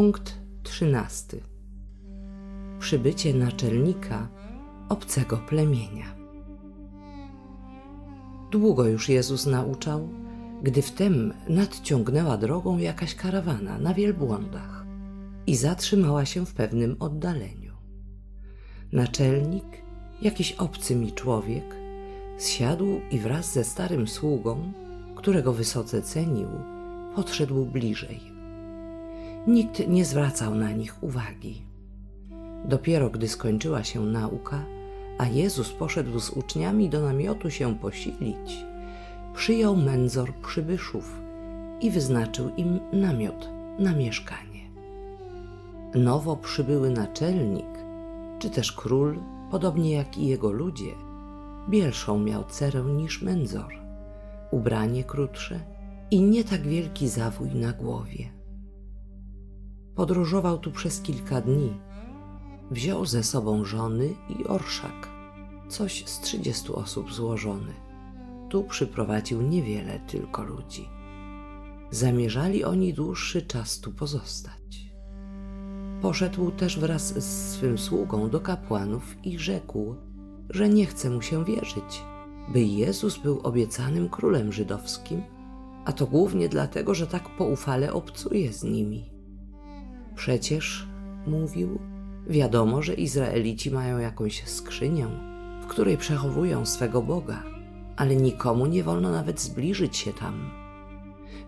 Punkt 13. Przybycie naczelnika obcego plemienia. Długo już Jezus nauczał, gdy wtem nadciągnęła drogą jakaś karawana na wielbłądach i zatrzymała się w pewnym oddaleniu. Naczelnik, jakiś obcy mi człowiek, zsiadł i wraz ze starym sługą, którego wysoce cenił, podszedł bliżej. Nikt nie zwracał na nich uwagi. Dopiero gdy skończyła się nauka, a Jezus poszedł z uczniami do namiotu się posilić, przyjął mędzor przybyszów i wyznaczył im namiot na mieszkanie. Nowo przybyły naczelnik, czy też król, podobnie jak i jego ludzie, bielszą miał cerę niż mędzor, ubranie krótsze i nie tak wielki zawój na głowie. Podróżował tu przez kilka dni. Wziął ze sobą żony i orszak, coś z trzydziestu osób złożony. Tu przyprowadził niewiele tylko ludzi. Zamierzali oni dłuższy czas tu pozostać. Poszedł też wraz z swym sługą do kapłanów i rzekł, że nie chce mu się wierzyć, by Jezus był obiecanym królem żydowskim, a to głównie dlatego, że tak poufale obcuje z nimi. Przecież, mówił, wiadomo, że Izraelici mają jakąś skrzynię, w której przechowują swego Boga, ale nikomu nie wolno nawet zbliżyć się tam.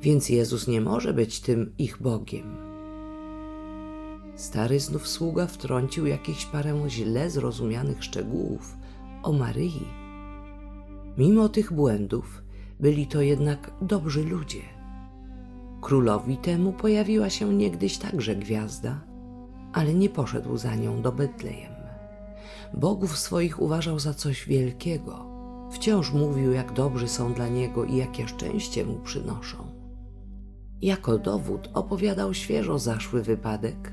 Więc Jezus nie może być tym ich Bogiem. Stary znów sługa wtrącił jakieś parę źle zrozumianych szczegółów o Maryi. Mimo tych błędów byli to jednak dobrzy ludzie. Królowi temu pojawiła się niegdyś także gwiazda, ale nie poszedł za nią do Betlejem. Bogów swoich uważał za coś wielkiego. Wciąż mówił, jak dobrzy są dla niego i jakie szczęście mu przynoszą. Jako dowód opowiadał świeżo zaszły wypadek,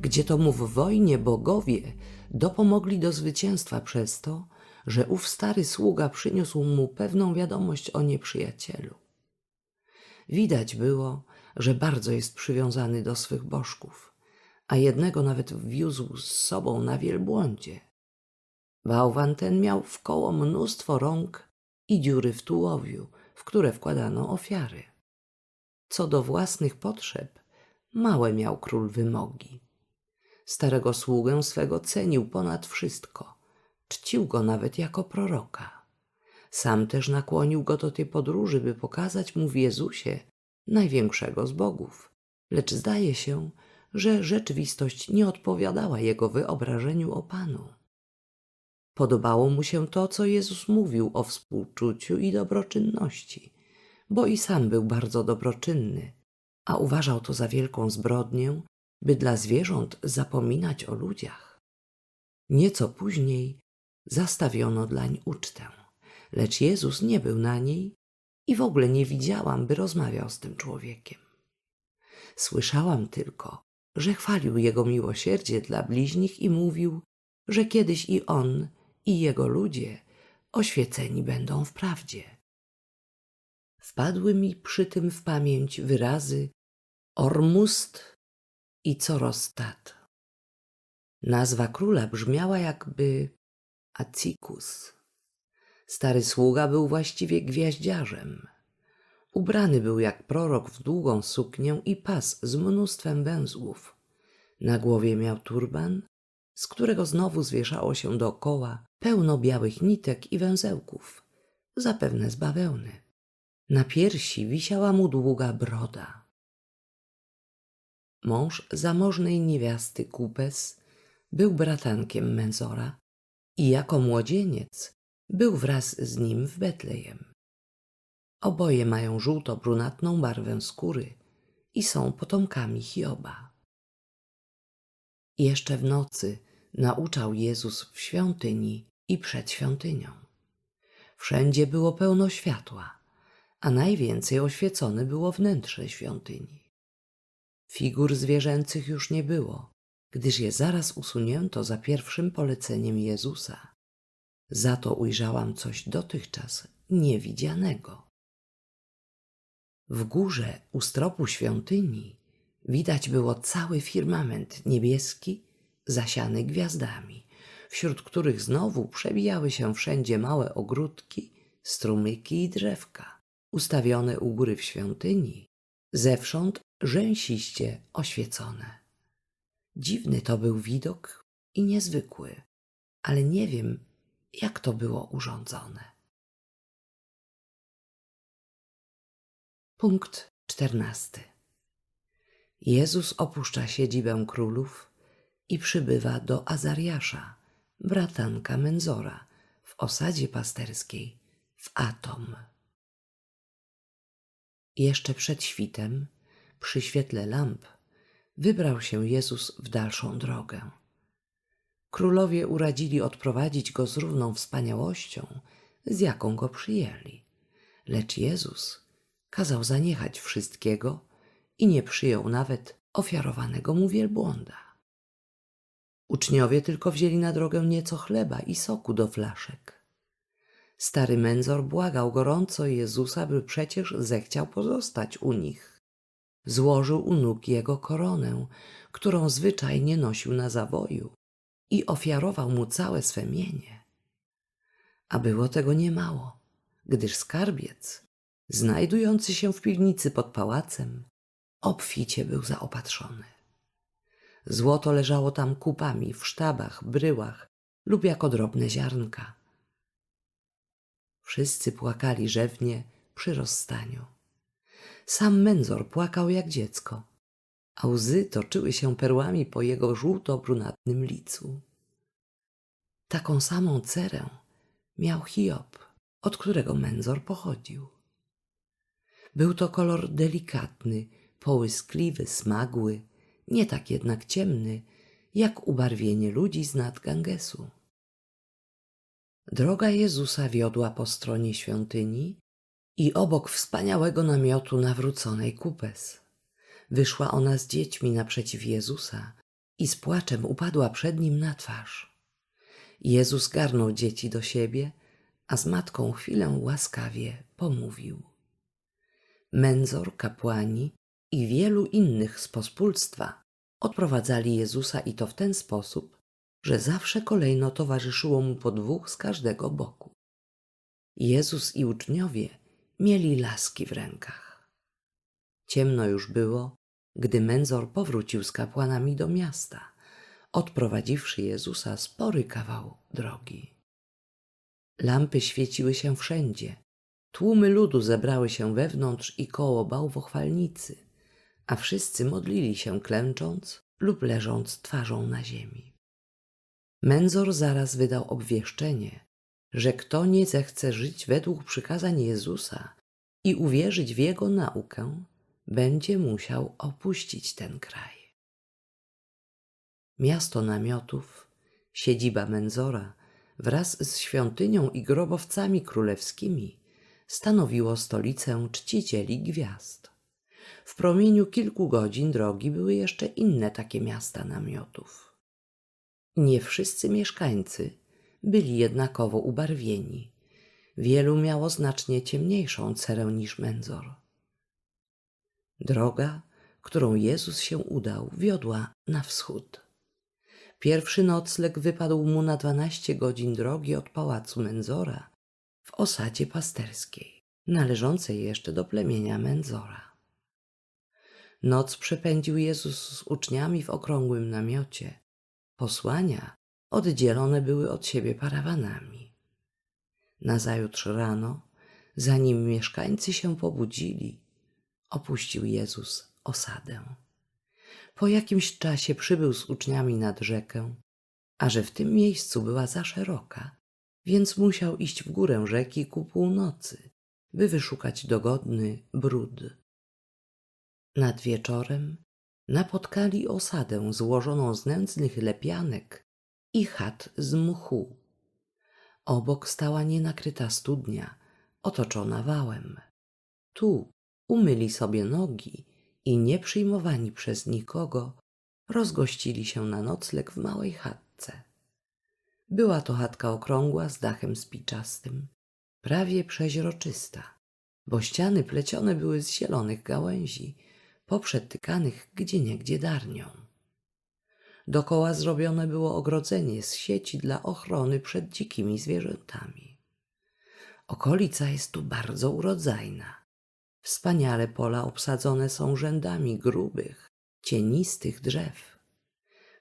gdzie to mu w wojnie bogowie dopomogli do zwycięstwa przez to, że ów stary sługa przyniósł mu pewną wiadomość o nieprzyjacielu. Widać było, że bardzo jest przywiązany do swych bożków, a jednego nawet wiózł z sobą na wielbłądzie. Bałwan ten miał w koło mnóstwo rąk i dziury w tułowiu, w które wkładano ofiary. Co do własnych potrzeb, małe miał król wymogi. Starego sługę swego cenił ponad wszystko, czcił go nawet jako proroka. Sam też nakłonił go do tej podróży, by pokazać mu w Jezusie największego z bogów. Lecz zdaje się, że rzeczywistość nie odpowiadała jego wyobrażeniu o Panu. Podobało mu się to, co Jezus mówił o współczuciu i dobroczynności, bo i sam był bardzo dobroczynny, a uważał to za wielką zbrodnię, by dla zwierząt zapominać o ludziach. Nieco później zastawiono dlań ucztę, lecz Jezus nie był na niej i w ogóle nie widziałam, by rozmawiał z tym człowiekiem. Słyszałam tylko, że chwalił jego miłosierdzie dla bliźnich i mówił, że kiedyś i on, i jego ludzie oświeceni będą w prawdzie. Wpadły mi przy tym w pamięć wyrazy Ormust i Corostat. Nazwa króla brzmiała jakby Acikus. Stary sługa był właściwie gwiaździarzem. Ubrany był jak prorok w długą suknię i pas z mnóstwem węzłów. Na głowie miał turban, z którego znowu zwieszało się dookoła pełno białych nitek i węzełków, zapewne z bawełny. Na piersi wisiała mu długa broda. Mąż zamożnej niewiasty Kupes był bratankiem Menzora i jako młodzieniec był wraz z nim w Betlejem. Oboje mają żółto-brunatną barwę skóry i są potomkami Hioba. Jeszcze w nocy nauczał Jezus w świątyni i przed świątynią. Wszędzie było pełno światła, a najwięcej oświecone było wnętrze świątyni. Figur zwierzęcych już nie było, gdyż je zaraz usunięto za pierwszym poleceniem Jezusa. Za to ujrzałam coś dotychczas niewidzianego. W górze u stropu świątyni Widać było cały firmament niebieski, zasiany gwiazdami, wśród których znowu przebijały się wszędzie małe ogródki, strumyki i drzewka, ustawione u góry w świątyni, zewsząd rzęsiście oświecone. Dziwny to był widok i niezwykły, ale nie wiem, jak to było urządzone. Punkt czternasty. Jezus opuszcza siedzibę królów i przybywa do Azariasza, bratanka Menzora, w osadzie pasterskiej w Atom. Jeszcze przed świtem, przy świetle lamp, wybrał się Jezus w dalszą drogę. Królowie uradzili odprowadzić go z równą wspaniałością, z jaką go przyjęli. Lecz Jezus kazał zaniechać wszystkiego i nie przyjął nawet ofiarowanego mu wielbłąda. Uczniowie tylko wzięli na drogę nieco chleba i soku do flaszek. Stary mędzor błagał gorąco Jezusa, by przecież zechciał pozostać u nich. Złożył u nóg jego koronę, którą zwyczajnie nosił na zawoju i ofiarował mu całe swe mienie. A było tego niemało, gdyż skarbiec, znajdujący się w piwnicy pod pałacem, obficie był zaopatrzony. Złoto leżało tam kupami w sztabach, bryłach lub jako drobne ziarnka. Wszyscy płakali rzewnie przy rozstaniu. Sam Menzor płakał jak dziecko, a łzy toczyły się perłami po jego żółto-brunatnym licu. Taką samą cerę miał Hiob, od którego Menzor pochodził. Był to kolor delikatny, połyskliwy, smagły, nie tak jednak ciemny, jak ubarwienie ludzi z nad Gangesu. Droga Jezusa wiodła po stronie świątyni i obok wspaniałego namiotu nawróconej kupes. Wyszła ona z dziećmi naprzeciw Jezusa i z płaczem upadła przed nim na twarz. Jezus garnął dzieci do siebie, a z matką chwilę łaskawie pomówił. Mędzor, kapłani i wielu innych z pospólstwa odprowadzali Jezusa i to w ten sposób, że zawsze kolejno towarzyszyło mu po dwóch z każdego boku. Jezus i uczniowie mieli laski w rękach. Ciemno już było, gdy Menzor powrócił z kapłanami do miasta, odprowadziwszy Jezusa spory kawał drogi. Lampy świeciły się wszędzie, tłumy ludu zebrały się wewnątrz i koło bałwochwalnicy, a wszyscy modlili się klęcząc lub leżąc twarzą na ziemi. Menzor zaraz wydał obwieszczenie, że kto nie zechce żyć według przykazań Jezusa i uwierzyć w Jego naukę, będzie musiał opuścić ten kraj. Miasto namiotów, siedziba Menzora wraz z świątynią i grobowcami królewskimi stanowiło stolicę czcicieli gwiazd. W promieniu kilku godzin drogi były jeszcze inne takie miasta namiotów. Nie wszyscy mieszkańcy byli jednakowo ubarwieni. Wielu miało znacznie ciemniejszą cerę niż Menzor. Droga, którą Jezus się udał, wiodła na wschód. Pierwszy nocleg wypadł mu na dwanaście godzin drogi od pałacu Menzora w osadzie pasterskiej, należącej jeszcze do plemienia Menzora. Noc przepędził Jezus z uczniami w okrągłym namiocie. Posłania oddzielone były od siebie parawanami. Nazajutrz rano, zanim mieszkańcy się pobudzili, opuścił Jezus osadę. Po jakimś czasie przybył z uczniami nad rzekę, a że w tym miejscu była za szeroka, więc musiał iść w górę rzeki ku północy, by wyszukać dogodny brud. Nad wieczorem napotkali osadę złożoną z nędznych lepianek i chat z mchu. Obok stała nienakryta studnia, otoczona wałem. Tu umyli sobie nogi i nieprzyjmowani przez nikogo, rozgościli się na nocleg w małej chatce. Była to chatka okrągła z dachem spiczastym, prawie przeźroczysta, bo ściany plecione były z zielonych gałęzi, poprzetykanych gdzieniegdzie darnią. Dokoła zrobione było ogrodzenie z sieci dla ochrony przed dzikimi zwierzętami. Okolica jest tu bardzo urodzajna. Wspaniale pola obsadzone są rzędami grubych, cienistych drzew.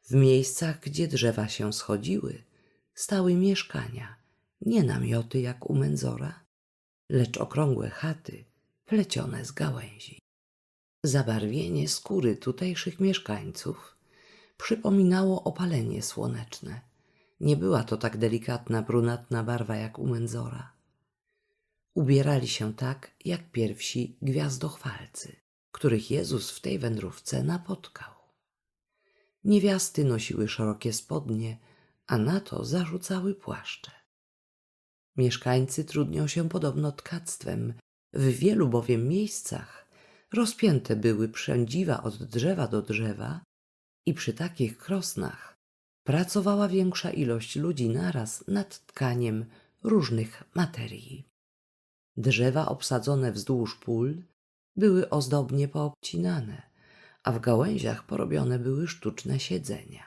W miejscach, gdzie drzewa się schodziły, stały mieszkania, nie namioty jak u Menzora, lecz okrągłe chaty plecione z gałęzi. Zabarwienie skóry tutejszych mieszkańców przypominało opalenie słoneczne. Nie była to tak delikatna, brunatna barwa jak u Menzora. Ubierali się tak, jak pierwsi gwiazdochwalcy, których Jezus w tej wędrówce napotkał. Niewiasty nosiły szerokie spodnie, a na to zarzucały płaszcze. Mieszkańcy trudnią się podobno tkactwem, w wielu bowiem miejscach rozpięte były przędziwa od drzewa do drzewa i przy takich krosnach pracowała większa ilość ludzi naraz nad tkaniem różnych materii. Drzewa obsadzone wzdłuż pól były ozdobnie poobcinane, a w gałęziach porobione były sztuczne siedzenia.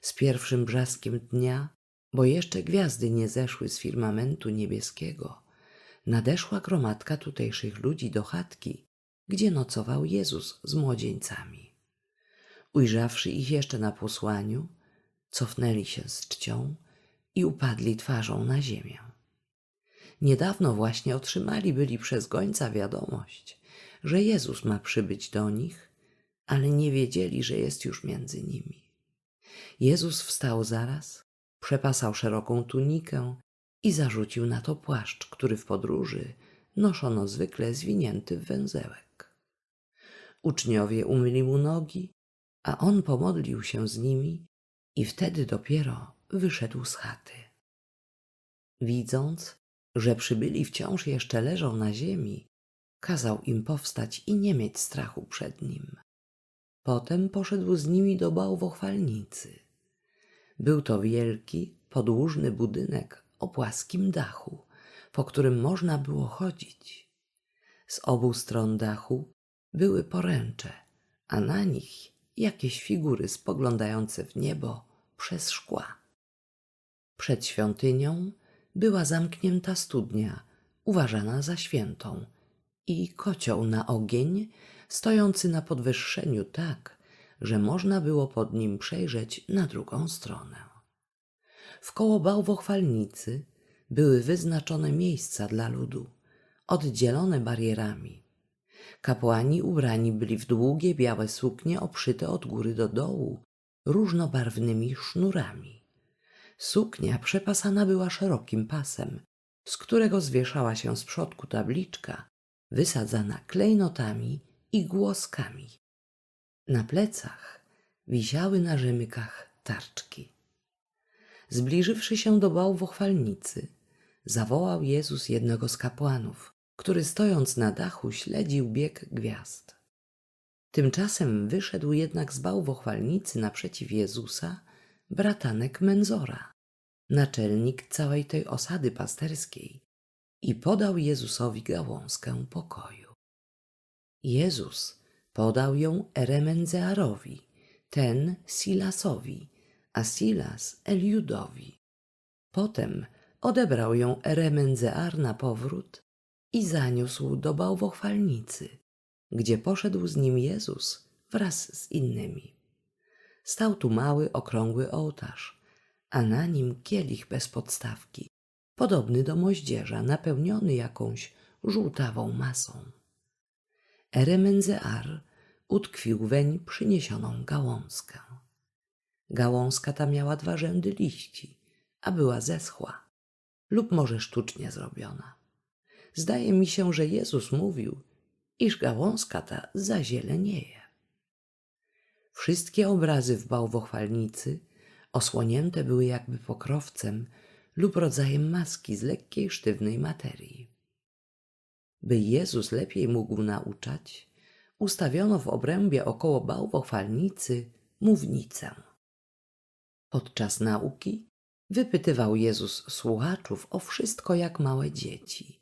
Z pierwszym brzaskiem dnia, bo jeszcze gwiazdy nie zeszły z firmamentu niebieskiego, nadeszła gromadka tutejszych ludzi do chatki, gdzie nocował Jezus z młodzieńcami. Ujrzawszy ich jeszcze na posłaniu, cofnęli się z czcią i upadli twarzą na ziemię. Niedawno właśnie otrzymali byli przez gońca wiadomość, że Jezus ma przybyć do nich, ale nie wiedzieli, że jest już między nimi. Jezus wstał zaraz, przepasał szeroką tunikę i zarzucił na to płaszcz, który w podróży noszono zwykle zwinięty w węzełek. Uczniowie umyli mu nogi, a on pomodlił się z nimi i wtedy dopiero wyszedł z chaty. Widząc, że przybyli wciąż jeszcze leżą na ziemi, kazał im powstać i nie mieć strachu przed nim. Potem poszedł z nimi do bałwochwalnicy. Był to wielki, podłużny budynek o płaskim dachu, po którym można było chodzić. Z obu stron dachu były poręcze, a na nich jakieś figury spoglądające w niebo przez szkła. Przed świątynią była zamknięta studnia, uważana za świętą, i kocioł na ogień, stojący na podwyższeniu tak, że można było pod nim przejrzeć na drugą stronę. Wkoło bałwochwalnicy były wyznaczone miejsca dla ludu, oddzielone barierami. Kapłani ubrani byli w długie białe suknie obszyte od góry do dołu różnobarwnymi sznurami. Suknia przepasana była szerokim pasem, z którego zwieszała się z przodku tabliczka wysadzana klejnotami i głoskami. Na plecach wisiały na rzemykach tarczki. Zbliżywszy się do bałwochwalnicy, zawołał Jezus jednego z kapłanów, który stojąc na dachu śledził bieg gwiazd. Tymczasem wyszedł jednak z bałwochwalnicy naprzeciw Jezusa bratanek Menzora, naczelnik całej tej osady pasterskiej, i podał Jezusowi gałązkę pokoju. Jezus podał ją Eremenzearowi, ten Silasowi, a Silas Eliudowi. Potem odebrał ją Eremenzear na powrót i zaniósł do bałwochwalnicy, gdzie poszedł z nim Jezus wraz z innymi. Stał tu mały, okrągły ołtarz, a na nim kielich bez podstawki, podobny do moździerza, napełniony jakąś żółtawą masą. Eremenzear utkwił weń przyniesioną gałązkę. Gałązka ta miała dwa rzędy liści, a była zeschła lub może sztucznie zrobiona. Zdaje mi się, że Jezus mówił, iż gałązka ta zazielenieje. Wszystkie obrazy w bałwochwalnicy osłonięte były jakby pokrowcem lub rodzajem maski z lekkiej, sztywnej materii. By Jezus lepiej mógł nauczać, ustawiono w obrębie około bałwochwalnicy mównicę. Podczas nauki wypytywał Jezus słuchaczów o wszystko jak małe dzieci,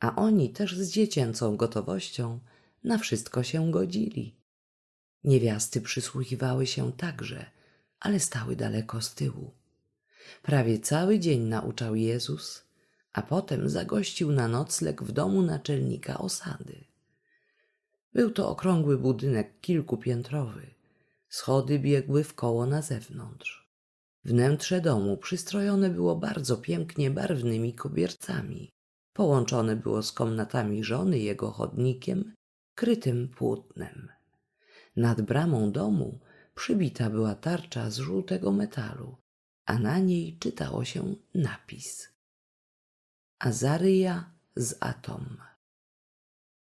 a oni też z dziecięcą gotowością na wszystko się godzili. Niewiasty przysłuchiwały się także, ale stały daleko z tyłu. Prawie cały dzień nauczał Jezus, a potem zagościł na nocleg w domu naczelnika osady. Był to okrągły budynek kilkupiętrowy. Schody biegły w koło na zewnątrz. Wnętrze domu przystrojone było bardzo pięknie barwnymi kobiercami. Połączone było z komnatami żony jego chodnikiem, krytym płótnem. Nad bramą domu przybita była tarcza z żółtego metalu, a na niej czytało się napis Azaryja z Atom.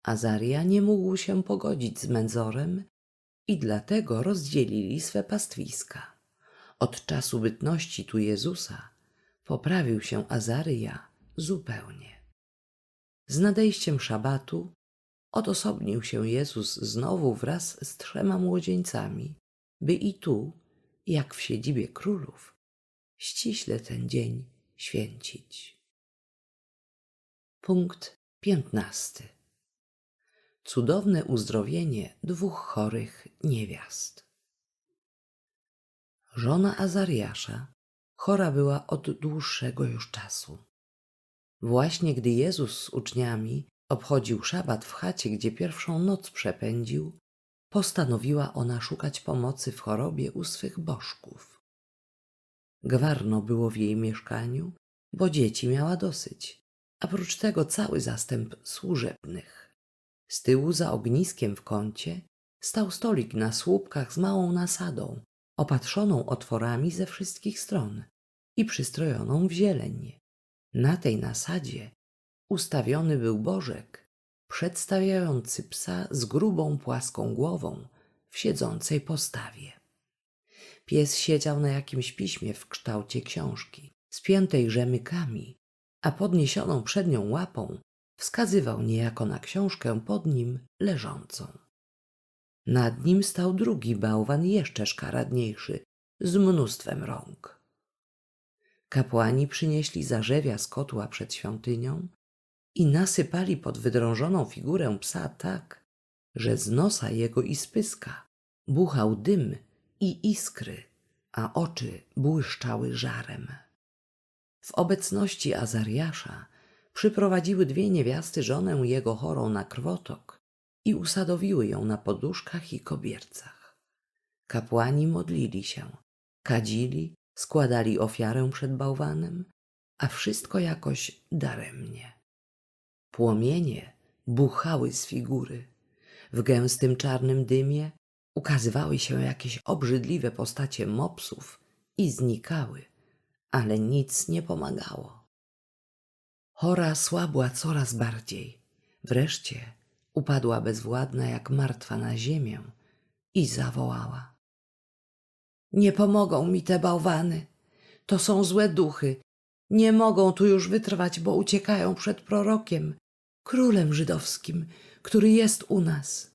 Azaria nie mógł się pogodzić z Menzorem i dlatego rozdzielili swe pastwiska. Od czasu bytności tu Jezusa poprawił się Azaryja zupełnie. Z nadejściem szabatu odosobnił się Jezus znowu wraz z trzema młodzieńcami, by i tu, jak w siedzibie królów, ściśle ten dzień święcić. Punkt piętnasty. Cudowne uzdrowienie dwóch chorych niewiast. Żona Azariasza chora była od dłuższego już czasu. Właśnie gdy Jezus z uczniami obchodził szabat w chacie, gdzie pierwszą noc przepędził, postanowiła ona szukać pomocy w chorobie u swych bożków. Gwarno było w jej mieszkaniu, bo dzieci miała dosyć, a prócz tego cały zastęp służebnych. Z tyłu za ogniskiem w kącie stał stolik na słupkach z małą nasadą, opatrzoną otworami ze wszystkich stron i przystrojoną w zieleń. Na tej nasadzie ustawiony był bożek przedstawiający psa z grubą, płaską głową w siedzącej postawie. Pies siedział na jakimś piśmie w kształcie książki, spiętej rzemykami, a podniesioną przednią łapą wskazywał niejako na książkę pod nim leżącą. Nad nim stał drugi bałwan jeszcze szkaradniejszy, z mnóstwem rąk. Kapłani przynieśli zarzewia z kotła przed świątynią i nasypali pod wydrążoną figurę psa tak, że z nosa jego i spyska buchał dym i iskry, a oczy błyszczały żarem. W obecności Azariasza przyprowadziły dwie niewiasty żonę jego chorą na krwotok i usadowiły ją na poduszkach i kobiercach. Kapłani modlili się, kadzili, składali ofiarę przed bałwanem, a wszystko jakoś daremnie. Płomienie buchały z figury. W gęstym czarnym dymie ukazywały się jakieś obrzydliwe postacie mopsów i znikały, ale nic nie pomagało. Chora słabła coraz bardziej. Wreszcie upadła bezwładna jak martwa na ziemię i zawołała. Nie pomogą mi te bałwany. To są złe duchy. Nie mogą tu już wytrwać, bo uciekają przed prorokiem, królem żydowskim, który jest u nas.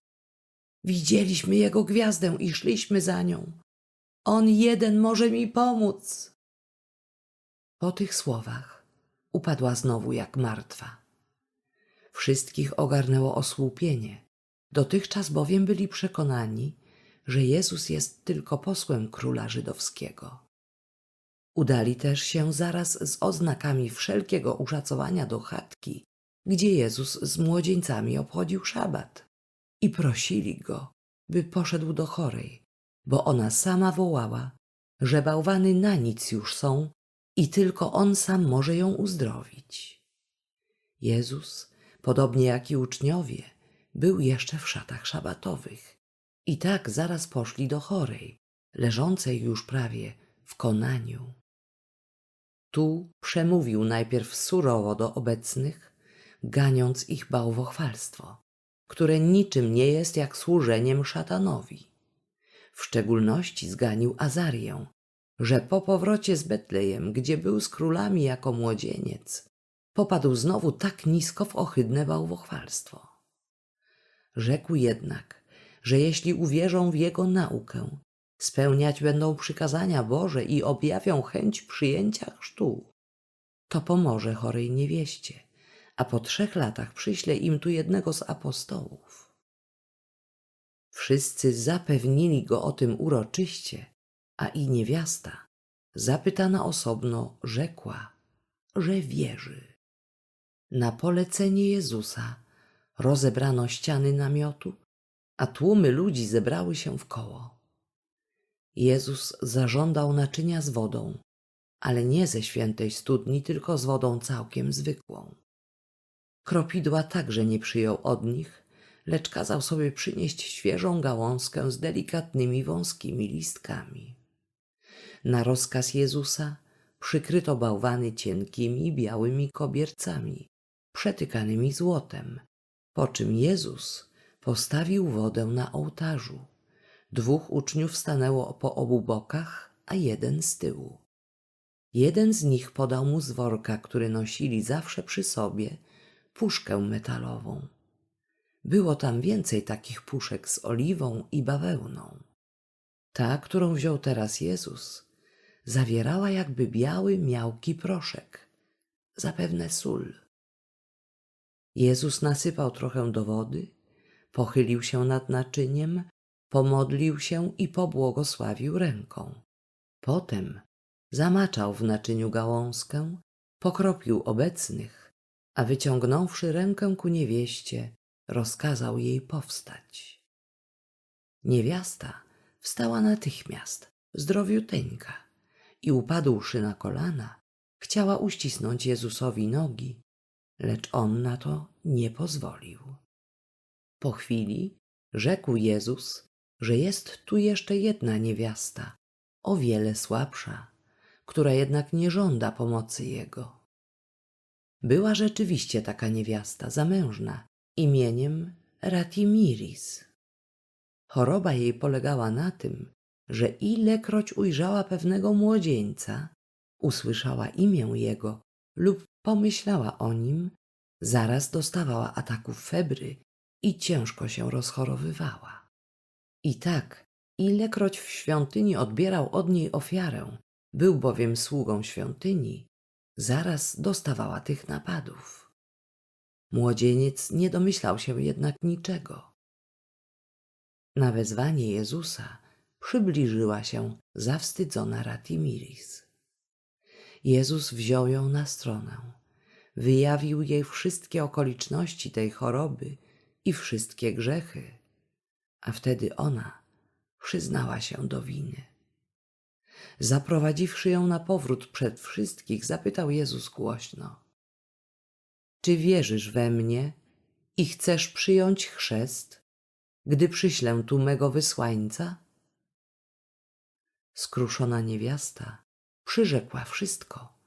Widzieliśmy jego gwiazdę i szliśmy za nią. On jeden może mi pomóc. Po tych słowach upadła znowu jak martwa. Wszystkich ogarnęło osłupienie. Dotychczas bowiem byli przekonani, że Jezus jest tylko posłem króla żydowskiego. Udali też się zaraz z oznakami wszelkiego uszacowania do chatki, gdzie Jezus z młodzieńcami obchodził szabat i prosili go, by poszedł do chorej, bo ona sama wołała, że bałwany na nic już są i tylko on sam może ją uzdrowić. Jezus, podobnie jak i uczniowie, był jeszcze w szatach szabatowych i tak zaraz poszli do chorej, leżącej już prawie w konaniu. Tu przemówił najpierw surowo do obecnych, ganiąc ich bałwochwalstwo, które niczym nie jest jak służeniem szatanowi. W szczególności zganił Azarię, że po powrocie z Betlejem, gdzie był z królami jako młodzieniec, popadł znowu tak nisko w ohydne bałwochwalstwo. Rzekł jednak, że jeśli uwierzą w jego naukę, spełniać będą przykazania Boże i objawią chęć przyjęcia chrztu, to pomoże chorej niewieście, a po trzech latach przyśle im tu jednego z apostołów. Wszyscy zapewnili go o tym uroczyście, a i niewiasta, zapytana osobno, rzekła, że wierzy. Na polecenie Jezusa rozebrano ściany namiotu, a tłumy ludzi zebrały się w koło. Jezus zażądał naczynia z wodą, ale nie ze świętej studni, tylko z wodą całkiem zwykłą. Kropidła także nie przyjął od nich, lecz kazał sobie przynieść świeżą gałązkę z delikatnymi wąskimi listkami. Na rozkaz Jezusa przykryto bałwany cienkimi białymi kobiercami, przetykanymi złotem, po czym Jezus postawił wodę na ołtarzu. Dwóch uczniów stanęło po obu bokach, a jeden z tyłu. Jeden z nich podał mu z worka, który nosili zawsze przy sobie, puszkę metalową. Było tam więcej takich puszek z oliwą i bawełną. Ta, którą wziął teraz Jezus, zawierała jakby biały, miałki proszek, zapewne sól. Jezus nasypał trochę do wody, pochylił się nad naczyniem, pomodlił się i pobłogosławił ręką. Potem zamaczał w naczyniu gałązkę, pokropił obecnych, a wyciągnąwszy rękę ku niewieście, rozkazał jej powstać. Niewiasta wstała natychmiast, zdrowiuteńka, i upadłszy na kolana, chciała uścisnąć Jezusowi nogi, lecz on na to nie pozwolił. Po chwili rzekł Jezus, że jest tu jeszcze jedna niewiasta, o wiele słabsza, która jednak nie żąda pomocy Jego. Była rzeczywiście taka niewiasta, zamężna, imieniem Ratimiris. Choroba jej polegała na tym, że ilekroć ujrzała pewnego młodzieńca, usłyszała imię jego lub pomyślała o nim, zaraz dostawała ataków febry i ciężko się rozchorowywała. I tak, ilekroć w świątyni odbierał od niej ofiarę, był bowiem sługą świątyni, zaraz dostawała tych napadów. Młodzieniec nie domyślał się jednak niczego. Na wezwanie Jezusa przybliżyła się zawstydzona Ratimiris. Jezus wziął ją na stronę, wyjawił jej wszystkie okoliczności tej choroby i wszystkie grzechy, a wtedy ona przyznała się do winy. Zaprowadziwszy ją na powrót przed wszystkich, zapytał Jezus głośno: Czy wierzysz we mnie i chcesz przyjąć chrzest, gdy przyślę tu mego wysłańca? Skruszona niewiasta przyrzekła wszystko,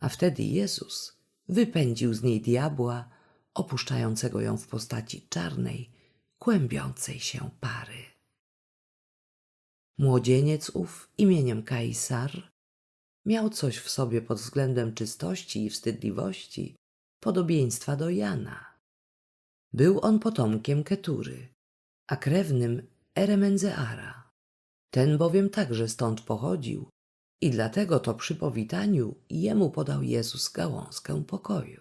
a wtedy Jezus wypędził z niej diabła, opuszczającego ją w postaci czarnej, kłębiącej się pary. Młodzieniec ów imieniem Kaisar miał coś w sobie pod względem czystości i wstydliwości, podobieństwa do Jana. Był on potomkiem Ketury, a krewnym Eremenzeara. Ten bowiem także stąd pochodził i dlatego to przy powitaniu jemu podał Jezus gałązkę pokoju.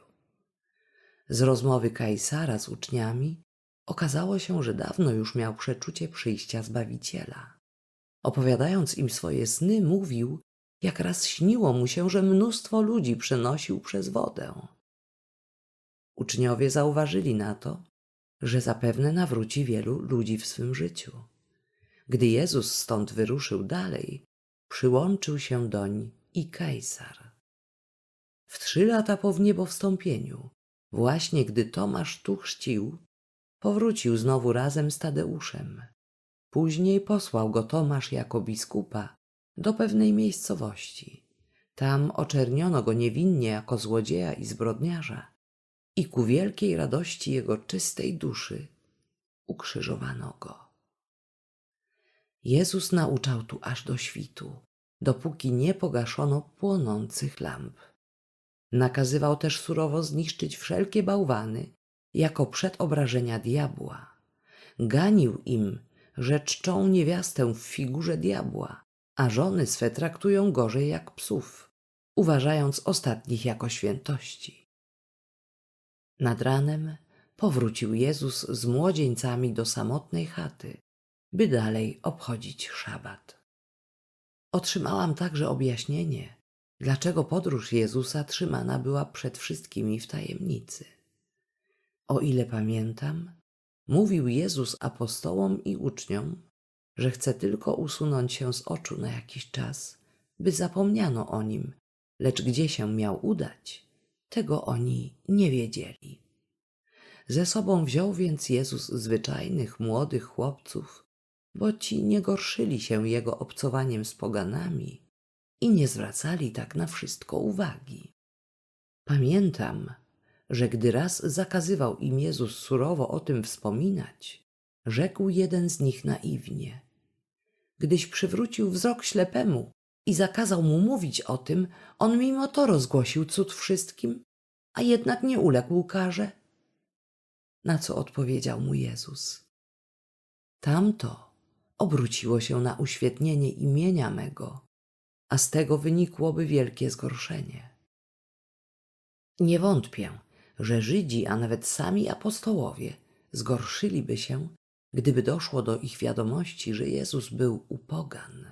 Z rozmowy Kaisara z uczniami okazało się, że dawno już miał przeczucie przyjścia Zbawiciela. Opowiadając im swoje sny, mówił, jak raz śniło mu się, że mnóstwo ludzi przenosił przez wodę. Uczniowie zauważyli na to, że zapewne nawróci wielu ludzi w swym życiu. Gdy Jezus stąd wyruszył dalej, przyłączył się doń i Kajsar. W trzy lata po wniebowstąpieniu, właśnie gdy Tomasz tu chrzcił, powrócił znowu razem z Tadeuszem. Później posłał go Tomasz jako biskupa do pewnej miejscowości. Tam oczerniono go niewinnie jako złodzieja i zbrodniarza i ku wielkiej radości jego czystej duszy ukrzyżowano go. Jezus nauczał tu aż do świtu, dopóki nie pogaszono płonących lamp. Nakazywał też surowo zniszczyć wszelkie bałwany jako przedobrażenia diabła. Ganił im, że czczą niewiastę w figurze diabła, a żony swe traktują gorzej jak psów, uważając ostatnich jako świętości. Nad ranem powrócił Jezus z młodzieńcami do samotnej chaty, by dalej obchodzić szabat. Otrzymałam także objaśnienie, dlaczego podróż Jezusa trzymana była przed wszystkimi w tajemnicy. O ile pamiętam, mówił Jezus apostołom i uczniom, że chce tylko usunąć się z oczu na jakiś czas, by zapomniano o nim, lecz gdzie się miał udać, tego oni nie wiedzieli. Ze sobą wziął więc Jezus zwyczajnych młodych chłopców, bo ci nie gorszyli się jego obcowaniem z poganami i nie zwracali tak na wszystko uwagi. Pamiętam, że gdy raz zakazywał im Jezus surowo o tym wspominać, rzekł jeden z nich naiwnie: Gdyś przywrócił wzrok ślepemu i zakazał mu mówić o tym, on mimo to rozgłosił cud wszystkim, a jednak nie uległ karze. Na co odpowiedział mu Jezus? Tamto obróciło się na uświetnienie imienia mego, a z tego wynikłoby wielkie zgorszenie. Nie wątpię, że Żydzi, a nawet sami apostołowie, zgorszyliby się, gdyby doszło do ich wiadomości, że Jezus był u pogan.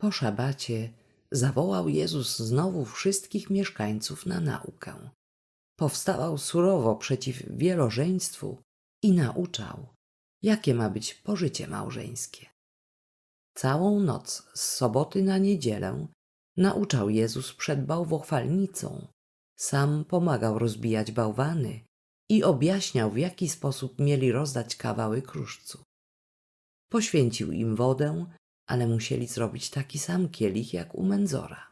Po szabacie zawołał Jezus znowu wszystkich mieszkańców na naukę. Powstawał surowo przeciw wielożeństwu i nauczał, jakie ma być pożycie małżeńskie. Całą noc z soboty na niedzielę nauczał Jezus przed bałwochwalnicą. Sam pomagał rozbijać bałwany i objaśniał, w jaki sposób mieli rozdać kawały kruszcu. Poświęcił im wodę, ale musieli zrobić taki sam kielich jak u Menzora.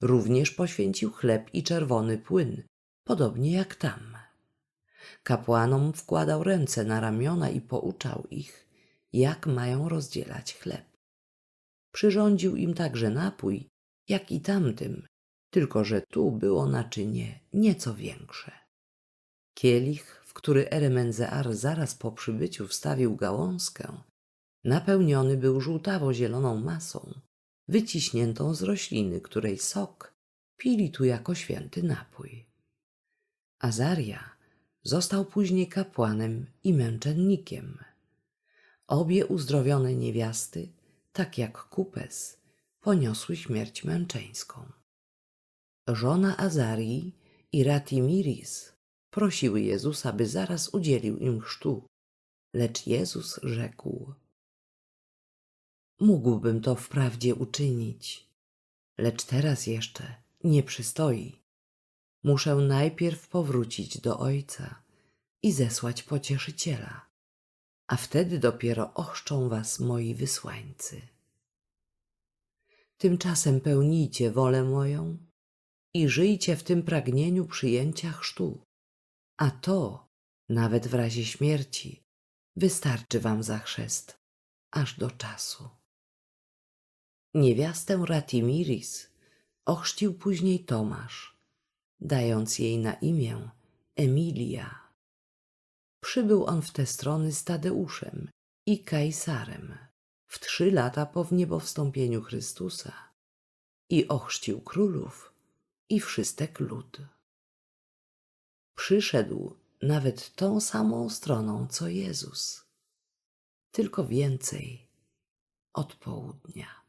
Również poświęcił chleb i czerwony płyn, podobnie jak tam. Kapłanom wkładał ręce na ramiona i pouczał ich, jak mają rozdzielać chleb. Przyrządził im także napój, jak i tamtym, tylko że tu było naczynie nieco większe. Kielich, w który Eremenzear zaraz po przybyciu wstawił gałązkę, napełniony był żółtawo-zieloną masą, wyciśniętą z rośliny, której sok pili tu jako święty napój. Azaria został później kapłanem i męczennikiem. Obie uzdrowione niewiasty, tak jak Kupes, poniosły śmierć męczeńską. Żona Azarii i Ratimiris prosiły Jezusa, by zaraz udzielił im chrztu, lecz Jezus rzekł: Mógłbym to wprawdzie uczynić, lecz teraz jeszcze nie przystoi. Muszę najpierw powrócić do Ojca i zesłać pocieszyciela, a wtedy dopiero ochrzczą was moi wysłańcy. Tymczasem pełnijcie wolę moją i żyjcie w tym pragnieniu przyjęcia chrztu, a to, nawet w razie śmierci, wystarczy wam za chrzest, aż do czasu. Niewiastę Ratimiris ochrzcił później Tomasz, dając jej na imię Emilia. Przybył on w te strony z Tadeuszem i Kajsarem w trzy lata po wniebowstąpieniu Chrystusa i ochrzcił królów i wszystek lud. Przyszedł nawet tą samą stroną co Jezus, tylko więcej od południa.